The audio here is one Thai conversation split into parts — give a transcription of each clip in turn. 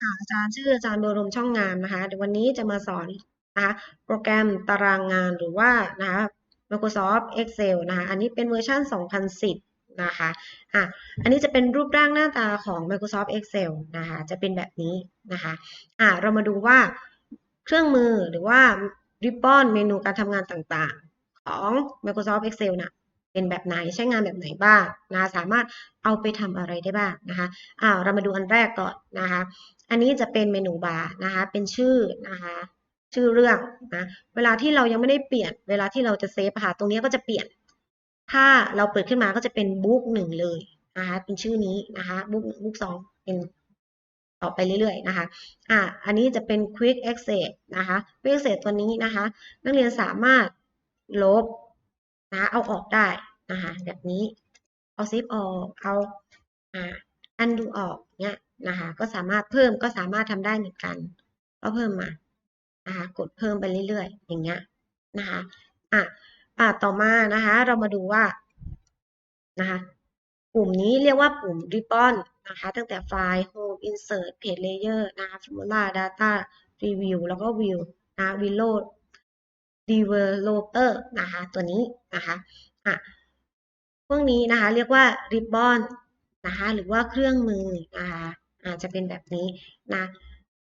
ค่ะอาจารย์ชื่ออาจารย์บรมช่องงามนะคะเดี๋ยววันนี้จะมาสอนนะคะโปรแกรมตารางงานหรือว่านะคะ Microsoft Excel นะคะอันนี้เป็นเวอร์ชัน2010 นะคะอะอันนี้จะเป็นรูปร่างหน้าตาของ Microsoft Excel นะคะจะเป็นแบบนี้นะคะอะเรามาดูว่าเครื่องมือหรือว่าริบบอนเมนูการทำงานต่างๆ ของ Microsoft Excel นะ เป็นแบบไหนใช้งานแบบไหนบ้างนะสามารถเอาไปทำอะไรได้บ้างนะคะอ่าเรามาดูอันแรกก่อนนะคะอันนี้จะเป็นเมนูบาร์นะคะเป็นชื่อนะคะชื่อเรื่องนะเวลาที่เรายังไม่ได้เปลี่ยน เวลาที่เราจะเซฟค่ะตรงนี้ก็จะเปลี่ยน ถ้าเราเปิดขึ้นมาก็จะเป็นบุ๊กหนึ่งเลยนะคะเป็นชื่อนี้นะคะบุ๊กบุ๊กสองเป็นต่อไปเรื่อยๆนะคะ อะอันนี้จะเป็น quick access นะคะ quick access ตัวนี้นะคะ นักเรียนสามารถลบนะเอาออกได้ นะคะแบบนี้เอาเซฟออกเอาอ่าอันดูออกเนี่ยนะคะก็สามารถเพิ่มก็สามารถทำได้เหมือนกัน ก็เพิ่มมานะคะกดเพิ่มไปเรื่อยๆ อย่างเงี้ยนะคะอะอะต่อมานะคะเรามาดูว่านะคะปุ่มนี้เรียกว่าปุ่ม ribbon นะคะตั้งแต่ไฟล์ home insert page layer นะคะ formula data review แล้วก็ view นะ reload developer นะคะตัวนี้นะคะอะ พวกนี้นะคะ เรียกว่า ribbon นะคะ หรือว่าเครื่องมือนะคะอาจจะเป็นแบบนี้นะ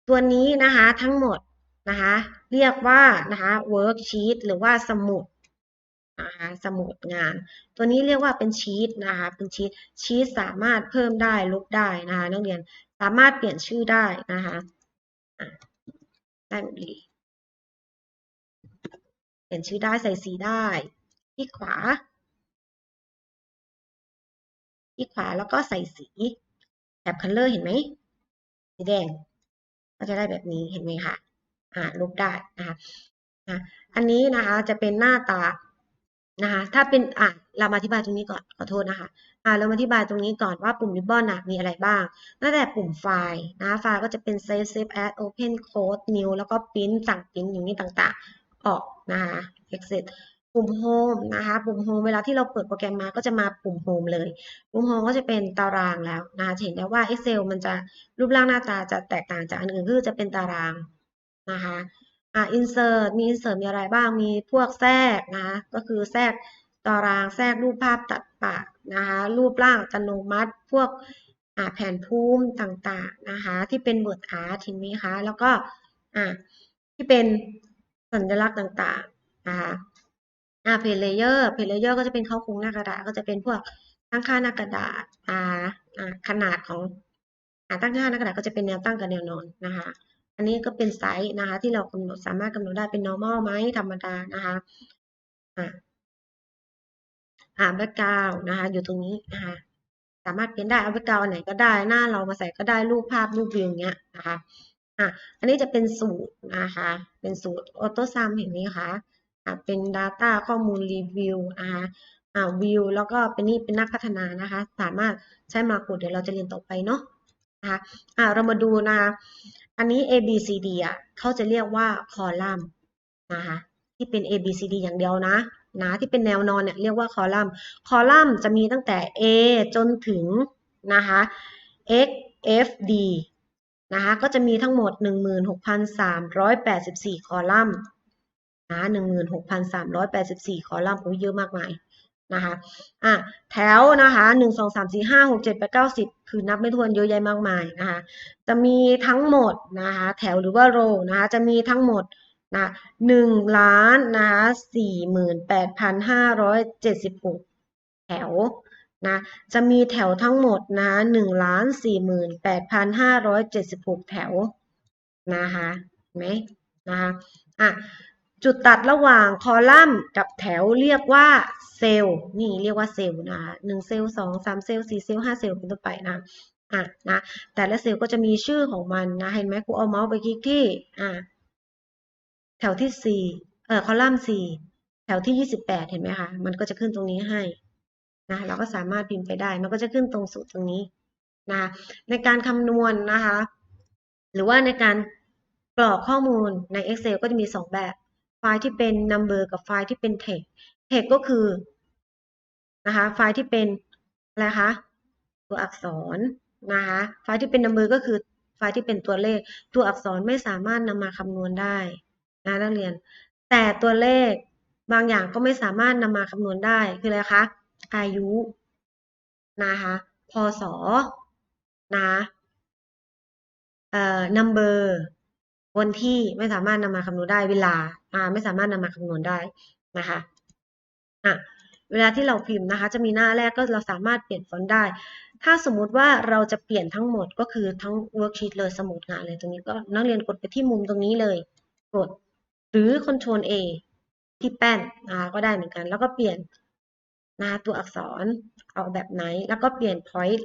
ตัวนี้นะคะทั้งหมดนะคะเรียกว่านะคะ worksheet หรือว่าสมุดนะคะสมุดงาน ตัวนี้เรียกว่าเป็นชีตนะคะเป็นชีตชีตสามารถเพิ่มได้ลบได้นะคะนักเรียนสามารถเปลี่ยนชื่อได้นะคะได้หมดเลยเปลี่ยนชื่อได้ใส่สีได้ที่ขวา ที่ขวาแล้วก็ใส่สีแถบ color เห็นไหมสีแดงก็จะได้แบบนี้เห็นไหมคะอ่าลบได้นะคะอะอันนี้นะคะจะเป็นหน้าตานะคะถ้าเป็นอ่าเรามาอธิบายตรงนี้ก่อนขอโทษนะคะอ่าเรามาอธิบายตรงนี้ก่อนว่าปุ่ม ribbon นะมีอะไรบ้างตั้งแต่ปุ่มไฟล์นะไฟล์ก็จะเป็น save save as open code new แล้วก็ print สั่ง print อย่างนี้ต่างๆ ออกนะคะ exit ปุ่ม home นะคะ ปุ่ม home เวลาที่เราเปิดโปรแกรมมาก็จะมาปุ่ม home เลย ปุ่ม home ก็จะเป็นตารางแล้วนะคะเห็นได้ว่า Excel มันจะรูปร่างหน้าตาจะแตกต่างจากอันอื่นคือจะเป็นตารางนะคะอ่า insert มี insert มีอะไรบ้าง มีพวกแทรกนะคะก็คือแทรกตารางแทรกรูปภาพตัดปะนะคะรูปร่างอัตโนมัติ พวกอ่าแผนภูมิต่างๆนะคะที่เป็น word art เห็นไหมคะ แล้วก็อ่าที่เป็นสัญลักษณ์ต่างๆนะคะ อ่าเพลเยอร์เพลเยอร์ก็จะเป็นเข้าโครงหน้ากระดาษก็จะเป็นพวกตั้งค่าหน้ากระดาษอ่าอ่าขนาดของอ่าตั้งค่าหน้ากระดาษก็จะเป็นแนวตั้งกับแนวนอนนะคะ อันนี้ก็เป็นไซส์นะคะ ที่เรากำหนดสามารถกำหนดได้เป็น normal ไหมธรรมดานะคะอ่าอ่าแบ็กกราวนะคะ อยู่ตรงนี้นะคะสามารถเปลี่ยนได้เอาแบ็กกราวอันไหนก็ได้หน้าเรามาใส่ก็ได้รูปภาพรูปวิวอย่างเงี้ยนะคะอะอันนี้จะเป็นสูตรนะคะ เป็นสูตรออโต้ซัมเห็นไหมคะอะ เป็น Data ข้อมูลรีวิวนะคะอ่าวิวแล้วก็เป็นนี่เป็นนักพัฒนานะคะ สามารถใช้มาโคดเดี๋ยวเราจะเรียนต่อไปเนาะนะคะอ่าเรามาดูนะคะอันนี้ A B C D อะเขาจะเรียกว่าคอลัมน์นะคะที่เป็น A B C D อย่างเดียวนะนะที่เป็นแนวนอนเนี่ยเรียกว่าคอลัมน์ คอลัมน์จะมีตั้งแต่ A จนถึงนะคะ X F D นะคะก็จะมีทั้งหมด 16,384 คอลัมน์ นะ16,384คอลัมน์โอ้เยอะมากมายนะคะอะแถวนะคะ1 2 3 4 5 6 7 8 9 10คือนับไม่ถ้วนเยอะแยะมากมายนะคะจะมีทั้งหมดนะคะแถวหรือว่าโรนะคะจะมีทั้งหมดนะหนึ่งล้านนะคะสี่หมื่นแปดพันห้าร้อยเจ็ดสิบหกแถวนะจะมีแถวทั้งหมดนะหนึ่งล้านสี่หมื่นแปดพันห้าร้อยเจ็ดสิบหกแถวนะคะเห็นไหมนะคะอะ จุดตัดระหว่างคอลัมน์กับแถวเรียกว่าเซลล์นี่เรียกว่าเซลล์นะหนึ่งเซลล์สองสามเซลล์สี่เซลล์ห้าเซลล์เป็นต้นไปนะอะนะแต่ละเซลล์ก็จะมีชื่อของมันนะเห็นไหมครูเอาเมาส์ไปคลิกที่อะแถวที่สี่เอ่อคอลัมน์สี่แถวที่ยี่สิบแปดเห็นไหมคะมันก็จะขึ้นตรงนี้ให้นะเราก็สามารถพิมพ์ไปได้มันก็จะขึ้นตรงสูตรตรงนี้นะในการคำนวณนะคะ หรือว่าในการกรอกข้อมูลใน Excel ก็จะมีสองแบบ ล์ที่เป็น number กับไฟล์ที่เป็น text text ก็คือนะคะไฟล์ที่เป็นอะไรคะตัวอักษรนะคะไฟล์ที่เป็น number ก็คือไฟล์ที่เป็นตัวเลข ตัวอักษรไม่สามารถนำมาคำนวณได้นะนักเรียน แต่ตัวเลขบางอย่างก็ไม่สามารถนำมาคำนวณได้คืออะไรคะอายุนะคะพศนะเอ่อ number วันที่ไม่สามารถนำมาคำนวณได้เวลาอ่า ไม่สามารถนำมาคำนวณได้นะคะอะเวลาที่เราพิมพ์นะคะ จะมีหน้าแรกก็เราสามารถเปลี่ยนฟอนต์ได้ ถ้าสมมุติว่าเราจะเปลี่ยนทั้งหมดก็คือทั้ง worksheet เลยสมุดงานเลยตรงนี้ก็นักเรียนกดไปที่มุมตรงนี้เลย กดหรือ Ctrl A ที่แป้นนะคะก็ได้เหมือนกัน แล้วก็เปลี่ยนนะตัวอักษรเอาแบบไหน แล้วก็เปลี่ยน point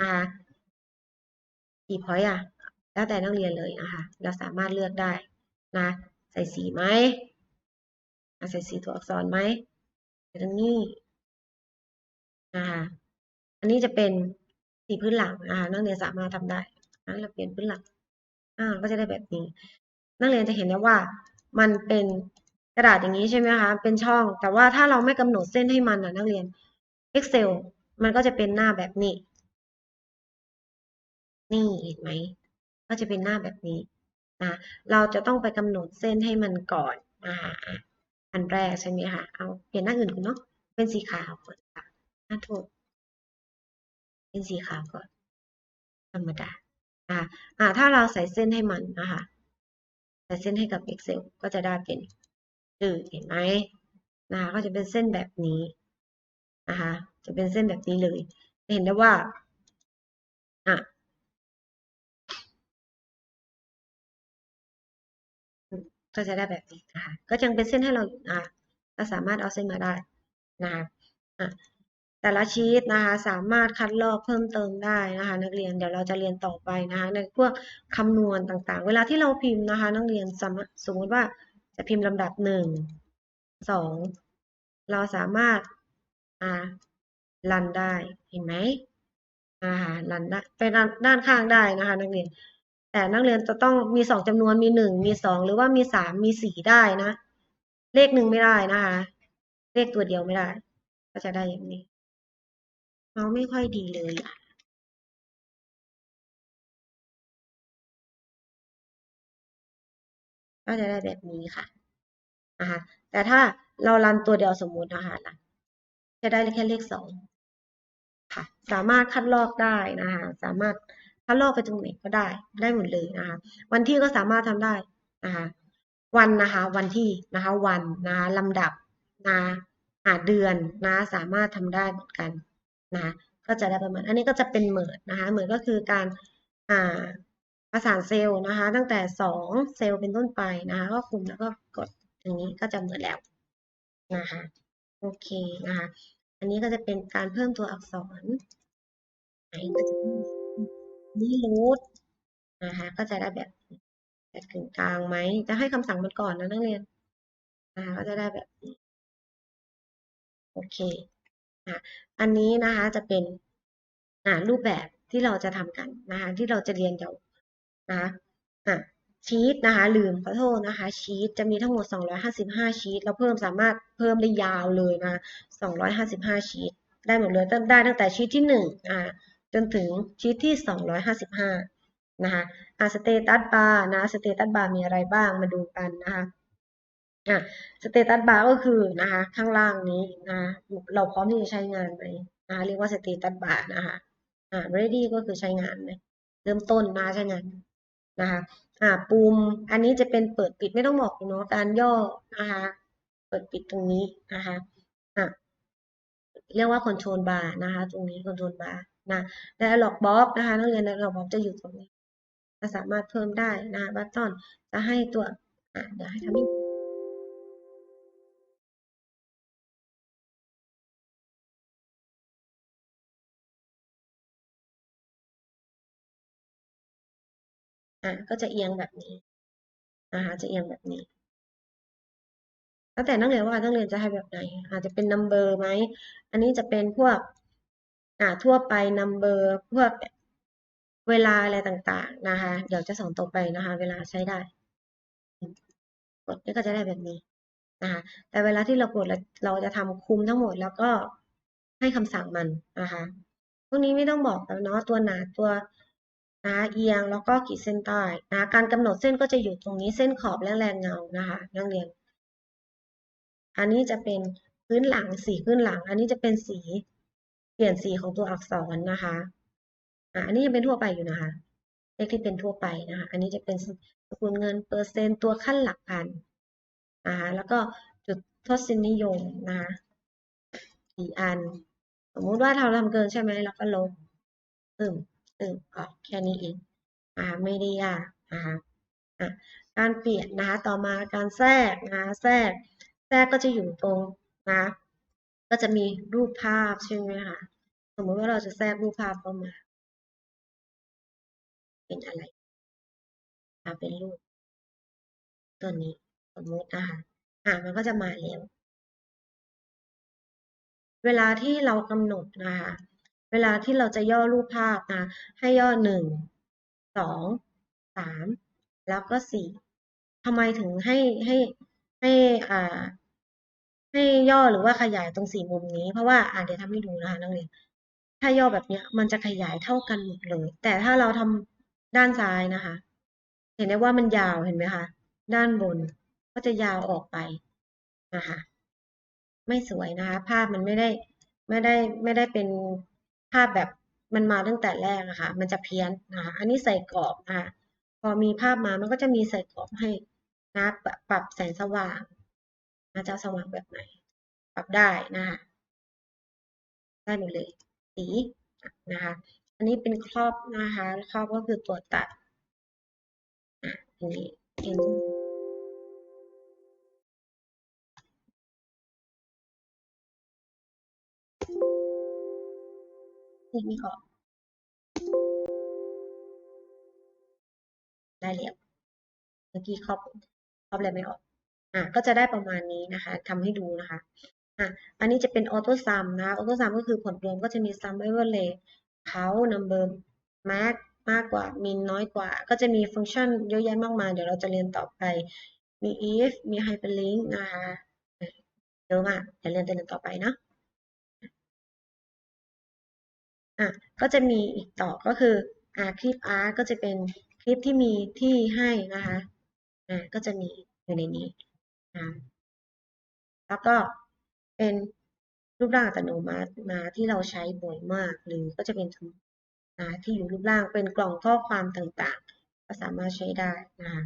นะคะกี่ point อะ แล้วแต่นักเรียนเลยนะคะเราสามารถเลือกได้นะ ใส่สีไหมใส่สีตัวอักษรไหมตรงนี้นะคะอันนี้จะเป็นสีพื้นหลังนะคะนักเรียนสามารถทำได้นะเราเปลี่ยนพื้นหลังอ่าก็จะได้แบบนี้ นักเรียนจะเห็นได้ว่ามันเป็นกระดาษอย่างนี้ใช่ไหมคะ เป็นช่อง แต่ว่าถ้าเราไม่กำหนดเส้นให้มันนะนักเรียน Excel มันก็จะเป็นหน้าแบบนี้ นี่เห็นไหม ก็จะเป็นหน้าแบบนี้ นะเราจะต้องไปกำหนดเส้นให้มันก่อนอ่าอันแรกใช่ไหมคะเอาเปลี่ยนหน้าอื่นก่อนเนาะเป็นสีขาวก่อนค่ะหน้าโทษเป็นสีขาวก่อนธรรมดาอ่าอ่าถ้าเราใส่เส้นให้มันนะคะใส่เส้นให้กับ Excel ก็จะได้เป็นจืดเห็นไหมนะคะก็จะเป็นเส้นแบบนี้นะคะจะเป็นเส้นแบบนี้เลย เห็นได้ว่า ก็จะได้แบบนี้นะคะ ก็ยังเป็นเส้นให้เราอยู่นะเราสามารถเอาเส้นมาได้นะคะอะแต่ละชีตนะคะสามารถคัดลอกเพิ่มเติมได้นะคะ นักเรียนเดี๋ยวเราจะเรียนต่อไปนะคะ ในพวกคำนวณต่างๆ เวลาที่เราพิมพ์นะคะ นักเรียนสมสมมติว่าจะพิมพ์ลำดับหนึ่งสองเราสามารถอ่ารันได้เห็นไหมอ่ารันได้ไปด้านด้านข้างได้นะคะ นักเรียน แต่นักเรียนจะต้องมีสองจำนวนมีหนึ่งมีสองหรือว่ามีสามมีสี่ได้นะ เลขหนึ่งไม่ได้นะคะ เลขตัวเดียวไม่ได้ ก็จะได้อย่างนี้เมาไม่ค่อยดีเลยอะก็จะได้แบบนี้ค่ะนะคะแต่ถ้าเรารันตัวเดียวสมมุตินะคะจะได้แค่เลขสองค่ะ สามารถคัดลอกได้นะคะ สามารถ คัดลอกไปตรงไหนก็ได้ได้หมดเลยนะคะวันที่ก็สามารถทำได้นะคะวันนะคะวันที่นะคะวันนะคะลำดับนะหาเดือนนะสามารถทำได้เหมือนกันนะก็จะได้ประมาณอันนี้ก็จะเป็นเหมือนนะคะเหมือนก็คือการอ่าประสานเซลล์นะคะตั้งแต่สองเซลล์เป็นต้นไปนะคะก็คุมแล้วก็กดอย่างนี้ก็จะเหมือนแล้วนะคะโอเคนะคะอันนี้ก็จะเป็นการเพิ่มตัวอักษรไหนก็จะ นี่รูทนะคะก็จะได้แบบแบบกึ่งกลางไหมจะให้คำสั่งมันก่อนนะนักเรียนนะคะก็จะได้แบบนี้โอเคนะอันนี้นะคะจะเป็นอ่ารูปแบบที่เราจะทำกันนะคะที่เราจะเรียนเดี๋ยวนะคะอะชีตนะคะลืมขอโทษนะคะ ชีตจะมีทั้งหมด 255 ชีตเราเพิ่มสามารถเพิ่มได้ยาวเลยนะ 255 ชีตได้หมดเลยได้ตั้งแต่ชีตที่1อ่า จนถึงชีตที่ 255 นะคะอ่าสเตตัสบาร์นะสเตตัสบาร์มีอะไรบ้างมาดูกันนะคะอะสเตตัสบาร์ก็คือนะคะข้างล่างนี้นะเราพร้อมที่จะใช้งานไหมนะคะเรียกว่าสเตตัสบาร์นะคะอ่า ready ก็คือใช้งานไหมเริ่มต้นมาใช้งานนะคะอ่าปุ่มอันนี้จะเป็นเปิดปิดไม่ต้องบอกเนาะการย่อนะคะเปิดปิดตรงนี้นะคะอะเรียกว่า control bar นะคะ ตรงนี้ control bar นะ dialog box นะคะนักเรียน dialog box จะอยู่ตรงนี้จะสามารถเพิ่มได้นะบัตตอนจะให้ตัวอะเดี๋ยวให้ทำให้อะก็จะเอียงแบบนี้นะคะจะเอียงแบบนี้ แล้วแต่นักเรียนว่านักเรียนจะให้แบบไหนอาจจะเป็น number ไหม อันนี้จะเป็นพวก ทั่วไป number พวกเวลาอะไรต่างๆนะคะ เดี๋ยวจะสอนต่อไปนะคะ เวลาใช้ได้ กดนี่ก็จะได้แบบนี้นะคะ แต่เวลาที่เรากดเราจะทำคุมทั้งหมดแล้วก็ให้คำสั่งมันนะคะพวกนี้ไม่ต้องบอกแล้วเนาะตัวหนาตัวนะเอียงแล้วก็ขีดเส้นใต้นะการกำหนดเส้นก็จะอยู่ตรงนี้เส้นขอบและแรงเงานะคะนักเรียน อันนี้จะเป็นพื้นหลังสีพื้นหลัง อันนี้จะเป็นสี เปลี่ยนสีของตัวอักษรนะคะอะอันนี้ยังเป็นทั่วไปอยู่นะคะ เลขที่เป็นทั่วไปนะคะ อันนี้จะเป็นสกุลเงินเปอร์เซ็นต์ตัวขั้นหลักพันนะคะแล้วก็จุดทศนิยมนะคะกี่อัน สมมุติว่าเราทำเกินใช่ไหมเราก็ลบตึมตึมออกแค่นี้เองอ่าไม่ได้ยากนะคะอะการเปลี่ยนนะคะต่อมาการแทรกนะคะแทรกแทรกก็จะอยู่ตรงนะ ก็จะมีรูปภาพใช่ไหมคะสมมติว่าเราจะแทรกรูปภาพเข้ามา เป็นอะไรอ่าเป็นรูป ตัวนี้สมมตินะคะอ่ามันก็จะมาแล้ว เวลาที่เรากำหนดนะคะเวลาที่เราจะย่อรูปภาพนะให้ย่อหนึ่งสองสามแล้วก็สี่ทำไมถึงให้ให้ให้อ่า ให้ย่อหรือว่าขยายตรงสี่มุมนี้ เพราะว่าอ่าเดี๋ยวทำให้ดูนะคะนักเรียนถ้าย่อแบบเนี้ยมันจะขยายเท่ากันหมดเลย แต่ถ้าเราทำด้านซ้ายนะคะ เห็นได้ว่ามันยาวเห็นไหมคะด้านบนก็จะยาวออกไปนะคะไม่สวยนะคะ ภาพมันไม่ได้ไม่ได้ไม่ได้เป็นภาพแบบมันมาตั้งแต่แรกนะคะ มันจะเพี้ยนนะคะอันนี้ใส่กรอบนะคะพอมีภาพมามันก็จะมีใส่กรอบให้นะปรับแสงสว่าง นะจะสว่างแบบไหน ปรับได้นะคะได้หมดเลยสีนะคะอันนี้เป็นครอบนะคะครอบก็คือตัวตัดอะอันนี้เองนี่มีออกได้แล้วเมื่อกี้ครอบครอบอะไรไม่ออก อะก็จะได้ประมาณนี้นะคะทำให้ดูนะคะอะอันนี้จะเป็นออโต้ซัมนะออโต้ซัมก็คือผลรวมก็จะมีซัมเอเวอร์เลเขานัมเบอร์มากมากกว่ามินน้อยกว่า ก็จะมีฟังก์ชันเยอะแยะมากมาย เดี๋ยวเราจะเรียนต่อไป มี if มี hyperlink นะคะเยอะมากเดี๋ยวเรียนเรียนต่อไปนะอะก็จะมีอีกต่อก็คืออ่าคลิปอาร์ก็จะเป็นคลิปที่มีที่ให้นะคะอ่าก็จะมีอยู่ในนี้ นะแล้วก็เป็นรูปร่างอัตโนมัตินะที่เราใช้บ่อยมาก หรือก็จะเป็นนะที่อยู่รูปร่างเป็นกล่องข้อความต่างๆ ก็สามารถใช้ได้นะคะ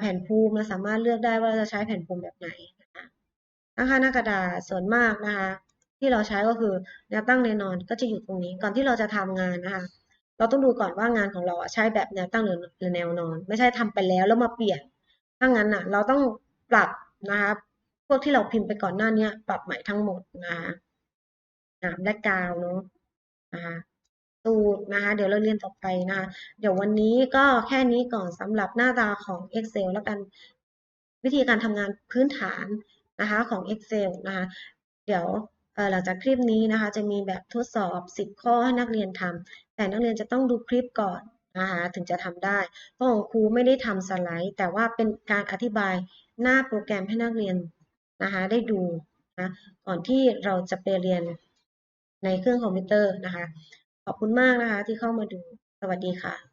แผ่นภูมิเราสามารถเลือกได้ว่าจะใช้แผ่นภูมิแบบไหนนะคะนะคะหน้ากระดาษส่วนมากนะคะที่เราใช้ก็คือแนวตั้งแนวนอนก็จะอยู่ตรงนี้ ก่อนที่เราจะทำงานนะคะเราต้องดูก่อนว่างานของเราใช้แบบแนวตั้งหรือหรือแนวนอน ไม่ใช่ทำไปแล้วแล้วมาเปลี่ยน ถ้างั้นอะเราต้องปรับนะคะพวกที่เราพิมพ์ไปก่อนหน้านี้ปรับใหม่ทั้งหมดนะคะนะแล็กาวเนาะนะคะสูตรนะคะเดี๋ยวเราเรียนต่อไปนะคะเดี๋ยววันนี้ก็แค่นี้ก่อนสำหรับหน้าตาของ Excel แล้วกันวิธีการทำงานพื้นฐานนะคะของ Excel นะคะเดี๋ยวหลังจากคลิปนี้นะคะจะมีแบบทดสอบ 10 ข้อให้นักเรียนทำแต่นักเรียนจะต้องดูคลิปก่อน นะคะถึงจะทำได้เพราะของครูไม่ได้ทำสไลด์ แต่ว่าเป็นการอธิบายหน้าโปรแกรมให้นักเรียนนะคะได้ดูนะก่อนที่เราจะไปเรียนในเครื่องคอมพิวเตอร์นะคะ ขอบคุณมากนะคะที่เข้ามาดูสวัสดีค่ะ